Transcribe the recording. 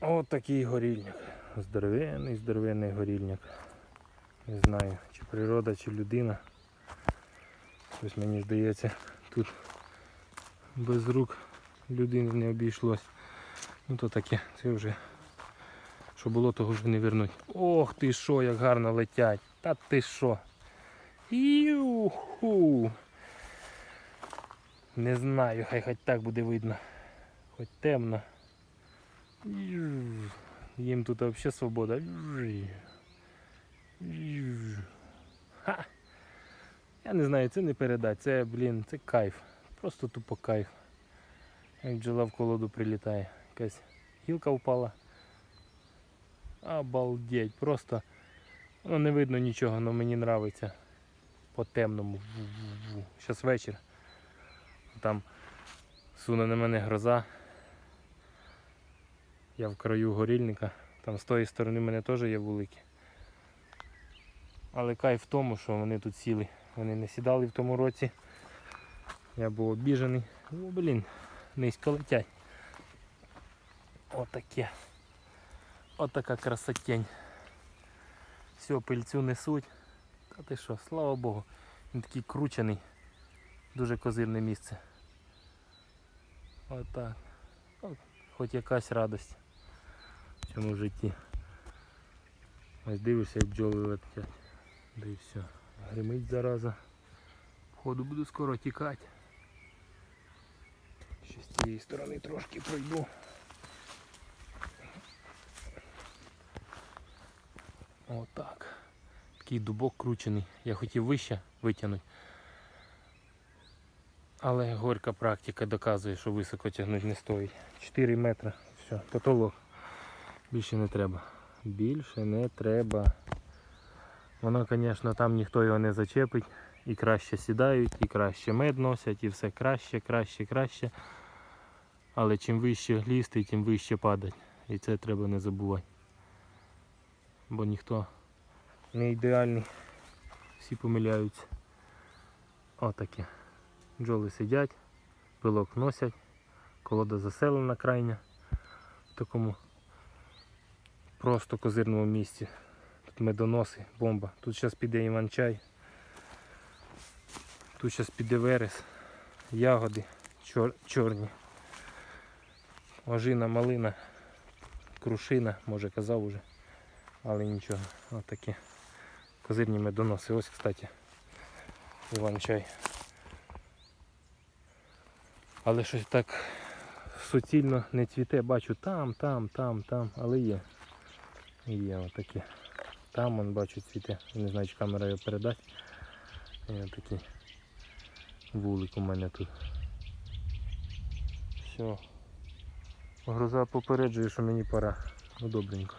От такий горільник. Здоровенний, здоровенний горільник. Не знаю, чи природа, чи людина. Ось мені здається, тут без рук людини не обійшлось. Ну то таке, це вже що було, того вже не вернуть. Ох ти що, як гарно летять. Та ти що? Юху. Не знаю, хай хоч так буде видно. Хоч темно. Їм тут взагалі свобода. Ха. Я не знаю, це не передать. Це, блін, це кайф. Просто тупо кайф. Як бджола в колоду прилітає. Якась гілка впала. Обалдеть, просто ну, не видно нічого, але мені подобається по темному. Зараз вечір. Там суне на мене гроза. Я в краю горільника. Там з тої сторони в мене теж є вулики. Але кайф в тому, що вони тут сіли. Вони не сідали в тому році. Я був обіжений. О, блін, низько летять. Отаке. Отака красотень. Все, пильцю несуть. Та ти що, слава Богу. Він такий кручений. Дуже козирне місце. Отак. От, хоч якась радость в цьому житті. Ось дивишся, як бджоли летять. Да і все. Гримить зараза. Походу буду скоро тікати. Ще з цієї сторони трошки пройду. Отак. Такий дубок кручений. Я хотів вище витягнути. Але горька практика доказує, що високо тягнути не стоїть. 4 метри. Все, потолок. Більше не треба. Більше не треба. Воно, звісно, там ніхто його не зачепить. І краще сідають, і краще мед носять, і все краще, краще, краще. Але чим вище лізти, тим вище падать. І це треба не забувати. Бо ніхто не ідеальний. Всі помиляються. Отаке. Бджоли сидять, пилок носять, колода заселена крайня в такому просто в козирному місці. Тут медоноси, бомба. Тут зараз піде іван-чай. Тут зараз піде верес, ягоди чор, чорні. Ожина, малина, крушина, може казав уже, але нічого. Отакі козирні медоноси. Ось, кстати, іван-чай. Але щось так суцільно не цвіте, бачу там, там, там, там, але є. Є отакі. Там он бачу цвіте. Не знаю, чи камера його передасть. Є такий вулик у мене тут. Все. Гроза попереджує, що мені пора. Ну добренько.